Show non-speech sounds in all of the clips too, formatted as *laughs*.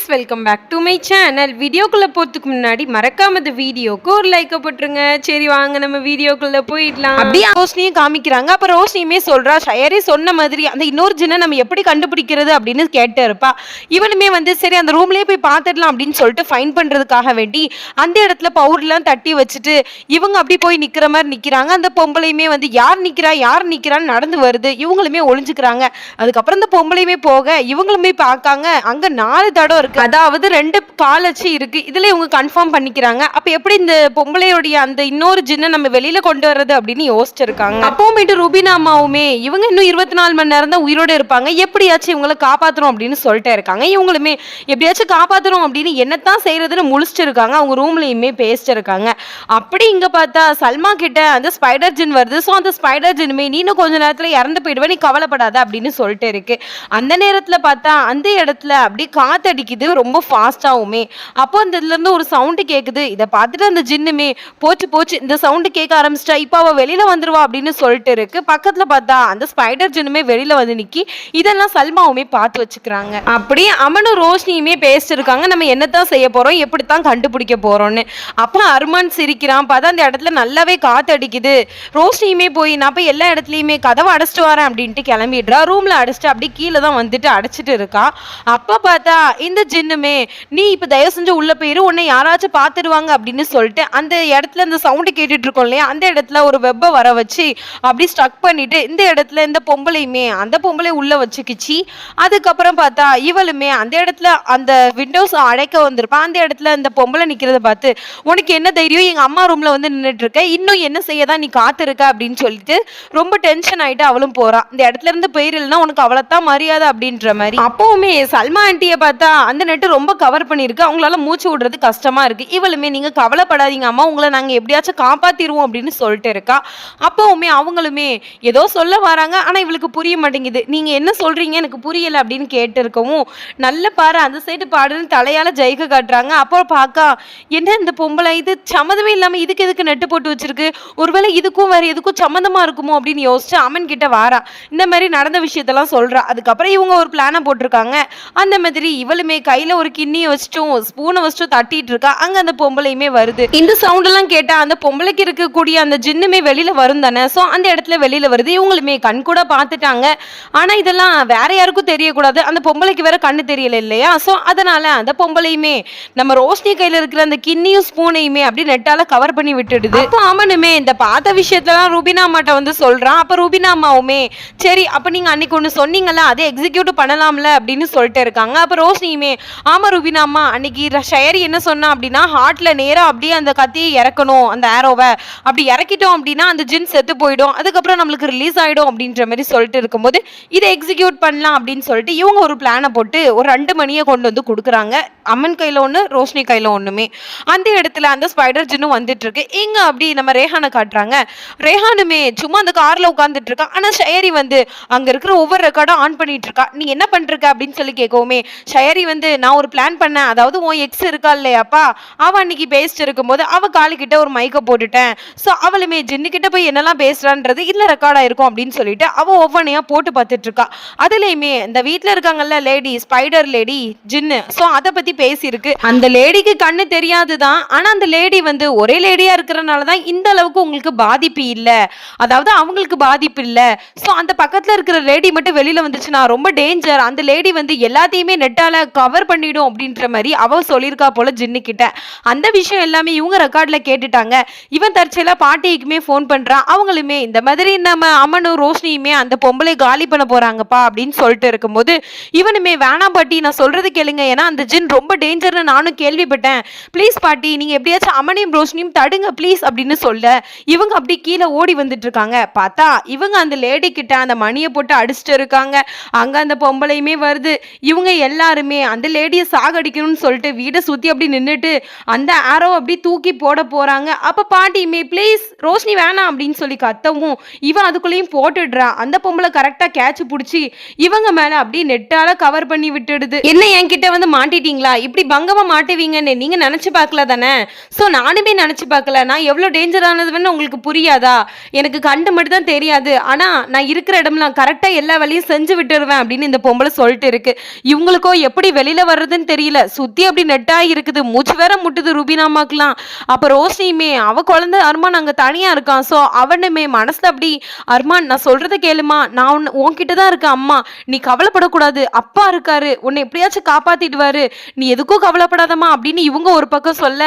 Guys welcome back to my channel வீடியோக்குள்ளே போகிறதுக்கு முன்னாடி மறக்காம இந்த வீடியோக்கு ஒரு லைக்கை போட்டுருங்க. சரி வாங்க நம்ம வீடியோக்குள்ளே போயிடலாம். அப்படியே ரோஷினியும் காமிக்கிறாங்க. அப்போ ரோஷினியுமே சொல்கிறா ஷயரே சொன்ன மாதிரி அந்த இன்னொரு ஜின்னை நம்ம எப்படி கண்டுபிடிக்கிறது? அப்படின்னு கேட்டு இருப்பா. இவனுமே வந்து சரி அந்த ரூம்லேயே போய் பார்த்துடலாம் அப்படின்னு சொல்லிட்டு ஃபைன் பண்ணுறதுக்காக வேண்டி அந்த இடத்துல பவுடர்லாம் தட்டி வச்சுட்டு இவங்க அப்படி போய் நிற்கிற மாதிரி நிற்கிறாங்க அந்த பொம்பளையுமே வந்து யார் நிற்கிறா யார் நிற்கிறான்னு நடந்து வருது. இவங்களுமே ஒளிஞ்சுக்கிறாங்க. அதுக்கப்புறம் இந்த பொம்பளையுமே போக இவங்களுமே பார்க்காங்க. அங்க நாலு தடம் இருக்கு. அதாவது ரெண்டு கால் வச்சு இருக்கு. இதுல இவங்க கன்ஃபார்ம் பண்ணிக்கிறாங்க. அப்ப எப்படி இந்த பொம்பளையோடைய அந்த இன்னொரு ஜின்னை நம்ம வெளியில கொண்டு வர்றது அப்படின்னு யோசிச்சிருக்காங்க. அப்போமேட்டு ரூபினா அம்மாவுமே இவங்க இன்னும் இருபத்தி நாலு மணி நேரம் தான் உயிரோட இருப்பாங்க. எப்படியாச்சும் இவங்களை காப்பாத்தணும் அப்படின்னு சொல்லிட்டு இருக்காங்க. இவங்களுமே எப்படியாச்சும் காப்பாத்தணும் அப்படின்னு என்னத்தான் செய்யறதுன்னு முழிச்சிருக்காங்க. அவங்க ரூம்லயுமே பேசிட்டு இருக்காங்க அப்படி இங்க பார்த்தா சல்மா கிட்ட அந்த ஸ்பைடர் ஜின் வருது. ஸோ அந்த ஸ்பைடர் ஜின்னுமே நீனும் கொஞ்ச நேரத்துல இறந்து போயிடுவே. நீ கவலைப்படாத அப்படின்னு சொல்லிட்டு இருக்கு. அந்த நேரத்துல பார்த்தா அந்த இடத்துல அப்படி காத்தடிக்குது. ரொம்ப ஃபாஸ்ட்டாகவுமே அப்போ அந்த இதுல இருந்து ஒரு சவுண்டு கேட்குது இதை பார்த்துட்டு அந்த ஜின்னுமே போச்சு போச்சு இந்த சவுண்டு கேட்க ஆரம்பிச்சிட்டா இப்போ அவள் வெளியில் வந்துருவா அப்படின்னு சொல்லிட்டு இருக்கு. பக்கத்தில் பார்த்தா அந்த ஸ்பைடர் ஜின்னுமே வெளியில் வந்து நிற்கி இதெல்லாம் சல்மாவுமே பார்த்து வச்சுக்கிறாங்க. அப்படி அமனும் ரோஷினியுமே பேசிட்டு இருக்காங்க நம்ம என்னத்தான் செய்ய போறோம் எப்படித்தான் கண்டுபிடிக்க போகிறோம்னு அப்போ அருமான் சிரிக்கிறான். பார்த்தா அந்த இடத்துல நல்லாவே காத்தடிக்குது ரோஷினியுமே போய் நான் போய் எல்லா இடத்துலையுமே கதவை அடைச்சிட்டு வரேன் அப்படின்ட்டு கிளம்பிடுறா. ரூமில் அடைச்சிட்டு அப்படியே கீழே தான் வந்துட்டு அடைச்சிட்டு இருக்கா. அப்போ பார்த்தா இந்த ஜின்னுமே நீ இப்ப தயவு செஞ்சு உள்ள போயிரு உன்னை யாராச்சும் பார்த்துருவாங்க அப்படின்னு சொல்லிட்டு அந்த இடத்துல இந்த சவுண்டு கேட்டுட்டு இருக்கோம் இல்லையா? அந்த இடத்துல ஒரு வெப்பை வர வச்சு அப்படி ஸ்டக் பண்ணிட்டு இந்த இடத்துல இந்த பொம்பளையுமே அந்த பொம்பளை உள்ள வச்சுக்கிச்சு. அதுக்கப்புறம் பார்த்தா இவளுமே அந்த இடத்துல அந்த விண்டோஸ் அடைக்க வந்திருப்பா. அந்த இடத்துல இந்த பொம்பளை நிக்கிறத பார்த்து உனக்கு என்ன தைரியம்? எங்க அம்மா ரூம்ல வந்து நின்றுட்டு இருக்க. இன்னும் என்ன செய்ய தான் நீ காத்திருக்க? அப்படின்னு சொல்லிட்டு ரொம்ப டென்ஷன் ஆயிட்டு அவளும் போறா. இந்த இடத்துல இருந்து போயிடலன்னா உனக்கு அவளைத்தான் மரியாதை அப்படின்ற மாதிரி. அப்பவுமே சல்மா ஆண்டியை பார்த்தா அந்த நெட்டு ரொம்ப கவர் பண்ணியிருக்கு. அவங்களால மூச்சு விடுறது கஷ்டமா இருக்கு. இவளுமே நீங்க கவலைப்படாதீங்க அம்மா உங்களை நாங்க எப்படியாச்சும் காப்பாத்திடுவோம் அப்படின்னு சொல்லிட்டு இருக்கா. அப்பவுமே அவங்களுமே ஏதோ சொல்ல வராங்க. ஆனா இவளுக்கு புரிய மாட்டேங்குது. நீங்க என்ன சொல்றீங்க? எனக்கு புரியல அப்படின்னு கேட்டு இருக்கவும் நல்ல பாரு அந்த சைடு பாடுன்னு தலையால ஜெயிக்க காட்டுறாங்க. அப்போ பார்க்கா என்ன இந்த பொம்பளை? இது சம்மதமே இல்லாம இதுக்கு எதுக்கு நெட்டு போட்டு வச்சிருக்கு? ஒருவேளை இதுக்கும் வேற எதுக்கும் சம்மந்தமா இருக்குமோ? அப்படின்னு யோசிச்சு அம்மன் கிட்ட வாரா. இந்த மாதிரி நடந்த விஷயத்தெல்லாம் சொல்றா. அதுக்கப்புறம் இவங்க ஒரு பிளானை போட்டிருக்காங்க. அந்த மாதிரி இவளுமே கையில ஒரு கிண்ணியை வச்சுட்டும் ஸ்பூனை வச்சுட்டும் தட்டிட்டு இருக்கா அங்க அந்த பொம்பளையுமே வருது. இந்த சவுண்ட் எல்லாம் கேட்டா அந்த பொம்பளைக்கு இருக்கக்கூடிய அந்த ஜின்னுமே வெளியில வரும் தானே? ஸோ அந்த இடத்துல வெளியில வருது. இவங்களுமே கண் கூட பார்த்துட்டாங்க. ஆனா இதெல்லாம் வேற யாருக்கும் தெரியக்கூடாது. அந்த பொம்பளைக்கு வேற கண்ணு தெரியல இல்லையா? ஸோ அதனால அந்த பொம்பளையுமே நம்ம ரோஷினி கையில இருக்கிற அந்த கிண்ணியும் ஸ்பூனையுமே அப்படி நெட்டால கவர் பண்ணி விட்டுடுது. அப்போ அவனுமே இந்த பார்த்த விஷயத்தெல்லாம் ரூபினா அம்மாட்ட வந்து சொல்றான். அப்ப ரூபினா அம்மாவுமே சரி அப்ப நீங்க அன்னைக்கு ஒன்று சொன்னீங்கல்ல அதை எக்ஸிக்யூட் பண்ணலாம்ல அப்படின்னு சொல்லிட்டு இருக்காங்க. அப்ப ரோஷினியுமே ஆமா ரூபினா அன்னைக்கு ஷயரி என்ன சொன்னா அப்படின்னா ஹார்ட்ல நேரா அப்படியே அந்த கத்தியை இறக்கணும் அந்த ஆரோவை அப்படி இறக்கிட்டோம் அப்படின்னா அந்த ஜின் செத்து போயிடும். அதுக்கப்புறம் நம்மளுக்கு ரிலீஸ் ஆயிடும் அப்படின்ற மாதிரி சொல்லிட்டு இருக்கும்போது இதை எக்ஸிக்யூட் பண்ணலாம் அப்படின்னு சொல்லிட்டு இவங்க ஒரு பிளானை போட்டு ஒரு ரெண்டு மணியை கொண்டு வந்து கொடுக்குறாங்க. அம்மன் கையில ஒன்று ரோஷினி கையில ஒண்ணுமே. அந்த இடத்துல அந்த ஸ்பைடர் ஜின்னும் வந்துட்டு இருக்கு. இங்க அப்படி நம்ம ரேஹானை காட்டுறாங்க. ரேஹானுமே சும்மா அந்த கார்ல உட்காந்துட்டு இருக்கா. ஆனா ஷயரி வந்து அங்க இருக்கிற ஒவ்வொரு ரெக்கார்டும் ஆன் பண்ணிட்டு இருக்கா. நீ என்ன பண்றிருக்க அப்படின்னு சொல்லி கேட்கவுமே ஷயரி வந்து நான் ஒரு பிளான் பண்ணேன். அதாவது உன் எக்ஸ் இருக்கா இல்லையாப்பா? அவ அன்னைக்கு பேசிட்டு இருக்கும்போது அவ காலுக்கிட்ட ஒரு மைக்கை போட்டுட்டேன். ஸோ அவளுமே ஜின்னு கிட்ட போய் என்னெல்லாம் பேசுறான்றது இல்ல ரெக்கார்ட் ஆயிருக்கும் அப்படின்னு சொல்லிட்டு அவ ஒவ்வொன்றையா போட்டு பார்த்துட்டு இருக்கா. அதுலயுமே இந்த வீட்ல இருக்காங்கல்ல லேடி ஸ்பைடர் லேடி ஜின்னு. ஸோ அதை பத்தி பேசியிருக்கு. அந்த லேடிக்கு கண்ணு தெரியாது தான் ஆனா அந்த லேடி வந்து ஒரே லேடியா இருக்கிறனால தான் இந்த அளவுக்கு உங்களுக்கு பாதிப்பு இல்ல. அதாவது அவங்களுக்கு பாதிப்பு இல்ல. ஸோ அந்த பக்கத்துல இருக்கிற லேடி மட்டும் வெளியில வந்துச்சுன்னா ரொம்ப டேஞ்சர் அந்த லேடி வந்து எல்லாத்தையுமே நெட்டால கவர் கவர் பண்ணிடும் அப்படின்ற மாதிரி அவ சொல்லியிருக்கா போல ஜின்னு கிட்ட. அந்த விஷயம் எல்லாமே இவங்க ரெக்கார்டில் கேட்டுட்டாங்க. இவன் தற்செயலா பாட்டிக்குமே ஃபோன் பண்ணுறான் அவங்களுமே இந்த மாதிரி நம்ம அம்மனும் ரோஷினியுமே அந்த பொம்பளை காலி பண்ண போகிறாங்கப்பா அப்படின்னு சொல்லிட்டு இருக்கும்போது இவனுமே வேணாம் பாட்டி நான் சொல்கிறது கேளுங்க. ஏன்னா அந்த ஜின் ரொம்ப டேஞ்சர்னு நானும் கேள்விப்பட்டேன். ப்ளீஸ் பாட்டி நீங்கள் எப்படியாச்சும் அம்மனையும் ரோஷினியும் தடுங்க ப்ளீஸ் அப்படின்னு சொல்ல இவங்க அப்படி கீழே ஓடி வந்துட்டு இருக்காங்க. பார்த்தா இவங்க அந்த லேடி கிட்ட அந்த மணியை போட்டு அடிச்சிட்டு இருக்காங்க. அங்கே அந்த பொம்பளையுமே வருது. இவங்க எல்லாருமே அந்த லேடியை சாகடிக்கணும்னு சொல்லிட்டு வீடை சுற்றி அப்படி நின்றுட்டு அந்த ஆரோ அப்படி தூக்கி போட போகிறாங்க அப்போ பாட்டி பாட்டியுமே ப்ளீஸ் ரோஷினி வேணாம் அப்படின்னு சொல்லி கத்தவும் இவன் அதுக்குள்ளேயும் போட்டுடுறா. அந்த பொம்பளை கரெக்டாக கேட்ச் பிடிச்சி இவங்க மேலே அப்படியே நெட்டால் கவர் பண்ணி விட்டுடுது. என்ன என்கிட்ட வந்து மாட்டிட்டீங்களா? இப்படி பங்கமாக மாட்டுவீங்கன்னு நீங்கள் நினச்சி பார்க்கல தானே? ஸோ நானுமே நினச்சி பார்க்கல. நான் எவ்வளோ டேஞ்சரானதுன்னு உங்களுக்கு புரியாதா? எனக்கு கண்டு மட்டும் தான் தெரியாது. ஆனால் நான் இருக்கிற இடம்லாம் கரெக்டாக எல்லா வேலையும் செஞ்சு விட்டுருவேன் அப்படின்னு இந்த பொம்பளை சொல்லிட்டு இருக்கு. இவங்களுக்கோ எப்படி வெளியில வெளியில வர்றதுன்னு தெரியல. சுத்தி அப்படி நெட்டா இருக்குது. மூச்சு வேற முட்டுது ரூபினாமாக்கெல்லாம். அப்ப ரோஷினியுமே அவ குழந்தை அருமான் அங்க தனியா இருக்கான். சோ அவனுமே மனசுல அப்படி அருமான் நான் சொல்றத கேளுமா? நான் உன்னை உன்கிட்ட தான் இருக்கேன் அம்மா. நீ கவலைப்படக்கூடாது. அப்பா இருக்காரு. உன்னை எப்படியாச்சும் காப்பாத்திடுவாரு. நீ எதுக்கும் கவலைப்படாதம்மா. அப்படின்னு இவங்க ஒரு பக்கம் சொல்ல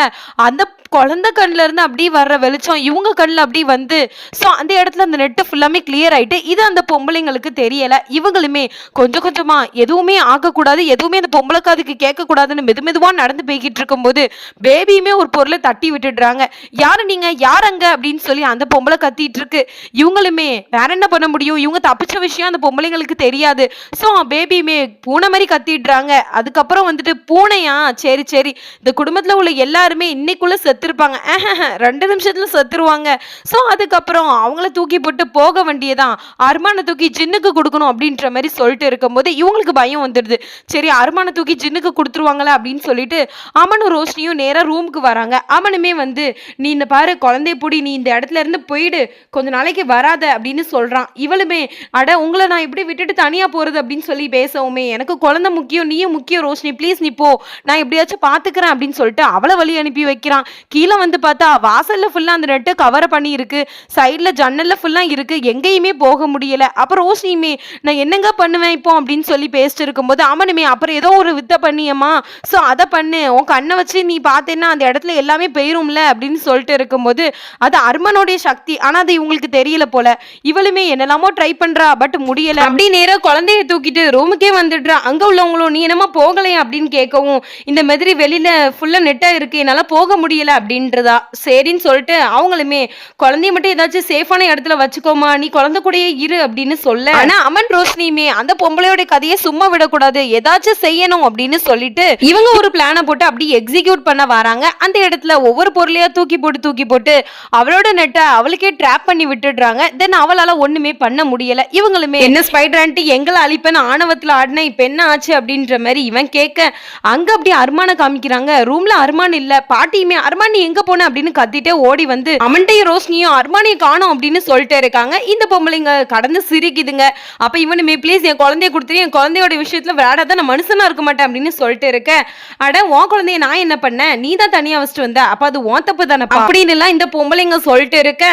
அந்த குழந்தை கண்ணில் இருந்து அப்படியே வர்ற வெளிச்சம் இவங்க கண்ணில் அப்படியே வந்து ஸோ அந்த இடத்துல அந்த நெட்டு ஃபுல்லாமே கிளியர் ஆயிட்டு இது அந்த பொம்பளைங்களுக்கு தெரியல. இவங்களுமே கொஞ்சம் கொஞ்சமா எதுவுமே ஆகக்கூடாது எதுவுமே அந்த பொம்பளை காதுக்கு கேட்கக்கூடாதுன்னு மெது மெதுவாக நடந்து போய்கிட்டு இருக்கும்போது பேபியுமே ஒரு பொருளை தட்டி விட்டுடுறாங்க. யாரு நீங்க? யார் அங்க? அப்படின்னு சொல்லி அந்த பொம்பளை கத்திட்டு இருக்கு. இவங்களுமே வேற என்ன பண்ண முடியும்? இவங்க தப்பிச்ச விஷயம் அந்த பொம்பளைங்களுக்கு தெரியாது. ஸோ பேபியுமே பூனை மாதிரி கத்திடுறாங்க. அதுக்கப்புறம் வந்துட்டு பூனையா? சரி சரி. இந்த குடும்பத்துல உள்ள எல்லாருமே இன்னைக்குள்ள செத்துருப்பாங்க. *laughs* ரெண்டு நிமிஷத்துல செத்துருவாங்க. ஸோ அதுக்கப்புறம் அவங்கள தூக்கி போட்டு போக வேண்டியதான் அருமான தூக்கி ஜின்னுக்கு கொடுக்கணும் அப்படின்ற மாதிரி சொல்லிட்டு இருக்கும்போது இவங்களுக்கு பயம் வந்துடுது. சரி அருமான தூக்கி ஜின்னுக்கு கொடுத்துருவாங்களே அப்படின்னு சொல்லிட்டு அமனும் ரோஷினியும் நேராக ரூமுக்கு வராங்க. அவனுமே வந்து நீ இந்த பாரு குழந்தைய பொடி நீ இந்த இடத்துல இருந்து போயிடு. கொஞ்ச நாளைக்கு வராத அப்படின்னு சொல்றான். இவளுமே அட உங்களை நான் எப்படி விட்டுட்டு தனியா போறது அப்படின்னு சொல்லி பேசவுமே எனக்கு குழந்தை முக்கியம் நீயும் முக்கியம் ரோஷினி. ப்ளீஸ் நீ போ. நான் எப்படியாச்சும் பாத்துக்கிறேன் அப்படின்னு சொல்லிட்டு அவளை வழி அனுப்பி வைக்கிறான். கீழே வந்து பார்த்தா வாசல்ல ஃபுல்லா அந்த நெட்டை கவர் பண்ணி இருக்கு. சைட்ல ஜன்னல்ல ஃபுல்லா இருக்கு. எங்கேயுமே போக முடியல. அப்புறம் ரோஷினியுமே நான் என்னங்க பண்ணுவேன் இப்போ அப்படின்னு சொல்லி பேசிட்டு இருக்கும்போது அவனுமே அப்புறம் ஏதோ ஒரு வித்தை பண்ணியம்மா ஸோ அதை பண்ணு. உன் கண்ணை வச்சு நீ பார்த்தேன்னா அந்த இடத்துல எல்லாமே போயிரும்ல அப்படின்னு சொல்லிட்டு இருக்கும்போது அது அர்மனுடைய சக்தி. ஆனா அது இவங்களுக்கு தெரியல போல. இவளுமே என்னெல்லாமோ ட்ரை பண்றா பட் முடியல. அப்படி நேராக குழந்தைய தூக்கிட்டு ரூமுக்கே வந்துடுறா. அங்க உள்ளவங்களும் நீ என்னமா போகலையா? அப்படின்னு கேட்கவும் இந்த மாதிரி வெளியில ஃபுல்லா நெட்டா இருக்கு. என்னால போக முடியல. அப்படின்றதா? சரின்னு சொல்லிட்டு அவங்களுமே குழந்தைய மட்டும் ஏதாச்சும் சேஃபான இடத்துல வச்சுக்கோமா நீ குழந்தை கூடயே இரு அப்படின்னு சொல்ல. ஆனா அமன் ரோஷினியுமே அந்த பொம்பளையோட கதையை சும்மா விடக்கூடாது. ஏதாச்சும் செய்யணும் அப்படின்னு சொல்லிட்டு இவங்க ஒரு பிளானை போட்டு அப்படி எக்ஸிக்யூட் பண்ண வராங்க. அந்த இடத்துல ஒவ்வொரு பொருளையா தூக்கி போட்டு தூக்கி போட்டு அவளோட நெட்டை அவளுக்கே ட்ராப் பண்ணி விட்டுடுறாங்க. தென் அவளால ஒண்ணுமே பண்ண முடியல. இவங்களுமே என்ன ஸ்பைடரான்ட்டு எங்களை அழிப்பேன்னு ஆணவத்துல ஆடின இப்ப என்ன ஆச்சு அப்படின்ற மாதிரி இவன் கேட்க அங்க அப்படியே அருமான காமிக்கிறாங்க. ரூம்ல அருமான் இல்ல. பாட்டியுமே அருமான் அர்மானி எங்க போன அப்படின்னு கத்திட்டே ஓடி வந்து அமன்டையும் ரோஷினியும் அர்மானியை காணும் அப்படின்னு சொல்லிட்டே இருக்காங்க. இந்த பொம்பளைங்க கடந்து சிரிக்குதுங்க. அப்ப இவனுமே ப்ளீஸ் என் குழந்தைய கொடுத்துரு. என் குழந்தையோட விஷயத்துல விளையாடாத நான் மனுஷனா இருக்க மாட்டேன் அப்படின்னு சொல்லிட்டு இருக்க. அட உன் குழந்தைய நான் என்ன பண்ணேன் நீ தான் தனியா வச்சுட்டு வந்த. அப்ப அது உன் தப்பு தானே அப்படின்னு எல்லாம் இந்த பொம்பளைங்க சொல்லிட்டு இருக்க.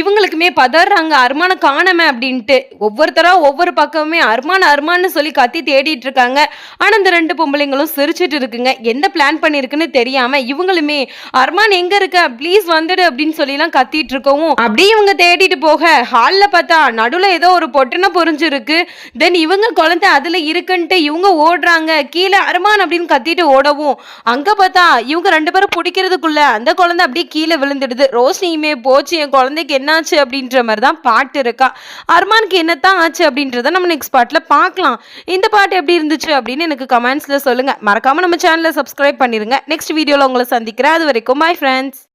இவங்களுக்குமே பதறாங்க. அர்மான காணமே அப்படின்ட்டு. ஒவ்வொருத்தரா ஒவ்வொரு பக்கமுமே அர்மான அருமான்னு சொல்லி கத்தி தேடிட்டு இருக்காங்க. ஆனா இந்த ரெண்டு பொம்பளைங்களும் சிரிச்சிட்டு இருக்குங்க. எந்த பிளான் பண்ணிருக்குன்னு தெரியாம இவங்களுமே அர்மான் எங்க இருக்க? ப்ளீஸ் வந்துடு அப்படின்னு சொல்லி எல்லாம் கத்திட்டு இருக்கவும் அப்படியே இவங்க தேடிட்டு போக. ஹால்ல பார்த்தா நடுவுல ஏதோ ஒரு பொட்டனை பொறிஞ்சிருக்கு தென் இவங்க குழந்தை அதுல இருக்குன்ட்டு இவங்க ஓடுறாங்க. கீழே அருமான் அப்படின்னு கத்திட்டு ஓடவும் அங்க பார்த்தா இவங்க ரெண்டு பேரும் பிடிக்கிறதுக்குள்ள அந்த குழந்தை அப்படியே கீழே விழுந்துடுது. ரோஷனியுமே போச்சு என் குழந்தைக்கு என்னாச்சு? அப்படின்ற மாதிரி தான் பாட்டு இருக்கா. அர்மானுக்கு என்னத்தான் ஆச்சு அப்படின்றத நம்ம நெக்ஸ்ட் பாட்டில் பார்க்கலாம். இந்த பாட்டு எப்படி இருந்துச்சு அப்படின்னு எனக்கு கமெண்ட்ஸ்ல சொல்லுங்க. மறக்காம நம்ம சேனலை சப்ஸ்கிரைப் பண்ணிருங்க. நெக்ஸ்ட் வீடியோவில் உங்களை சந்திக்கிறேன். அது வரைக்கும் பை ஃப்ரெண்ட்ஸ்